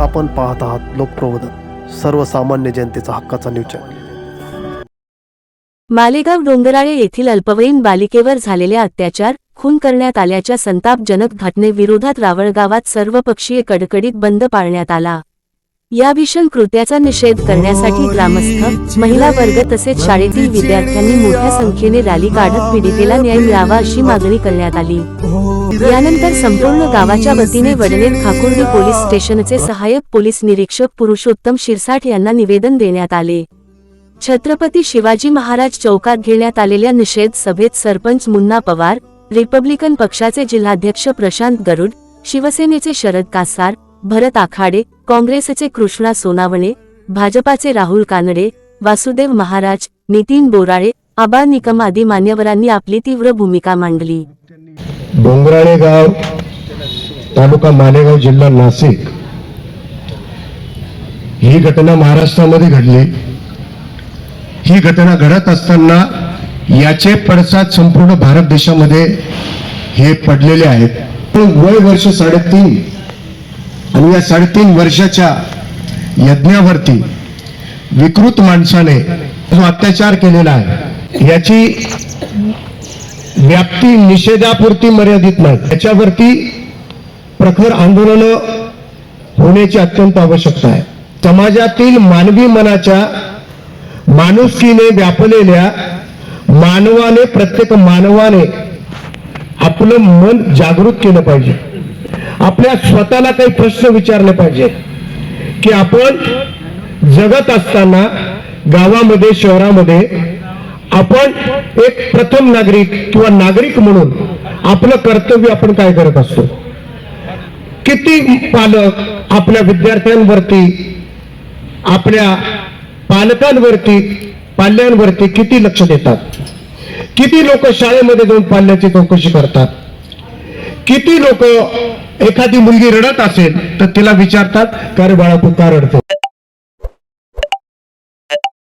आपण पाहत आहात लोकप्रबोधन सर्वसामान्य जनतेचा हक्काचा न्यूज चॅनल मालेगाव डोंगराळे येथील अल्पवयीन बालिकेवर झालेले अत्याचार खून करण्यात आल्याच्या संतापजनक घटनेविरोधात रावळगावात सर्वपक्षीय कडकडीत बंद पाळण्यात आला. या भीषण कृत्याचा निषेध करण्यासाठी ग्रामस्थ महिला वर्ग तसेच शाळेतील विद्यार्थ्यांनी मोठ्या संख्येने रॅली काढत पीडितेला न्याय मिळावा अशी मागणी करण्यात आली. यानंतर संपूर्ण गावाच्या वतीने वडनेर खाकुर्डी पोलीस स्टेशनचे सहाय्यक पोलीस निरीक्षक पुरुषोत्तम शिरसाठ यांना निवेदन देण्यात आले. छत्रपती शिवाजी महाराज चौकात घेण्यात आलेल्या निषेध सभेत सरपंच मुन्ना पवार रिपब्लिकन पक्षाचे जिल्हाध्यक्ष प्रशांत गरुड शिवसेनेचे शरद कासार भरत आखाडे काँग्रेसचे कृष्णा सोनावणे भाजपाचे राहुल कानडे वासुदेव महाराज नितीन बोराळे आबा निकम आदी मान्यवरांनी आपली तीव्र भूमिका मांडली. डोंगराळे गाव तालुका मालेगाव जिल्हा नाशिक. ही घटना महाराष्ट्रामध्ये घडली. ही घटना घडत असताना याचे पडसाद संपूर्ण भारत देशामध्ये हे पडलेले आहेत. पण वय वर्ष साडेतीन आणि या साडेतीन वर्षाच्या यज्ञावरती विकृत माणसाने अत्याचार केलेला आहे. याची व्याप्ती निषेधापुरती मर्यादित नाही. त्याच्यावरती प्रखर आंदोलन होण्याची अत्यंत आवश्यकता आहे. समाजातील मानवी मनाच्या माणुसकीने व्यापलेल्या मानवाने प्रत्येक मानवाने आपलं मन जागृत केलं पाहिजे. आपल्या स्वतःला काही प्रश्न विचारले पाहिजे की आपण जगत असताना गावामध्ये शहरामध्ये आपण एक प्रथम नागरिक किंवा नागरिक म्हणून आपलं कर्तव्य आपण काय करत असतो? किती पालक आपल्या विद्यार्थ्यांवरती आपल्या पालकांवरती पाल्यांवरती किती लक्ष देतात? किती लोक शाळेमध्ये जाऊन पाल्याची चौकशी करतात? किती लोक एखादी मुलगी रडत असेल तर तिला विचारतात का रे बाळा तू का रडतो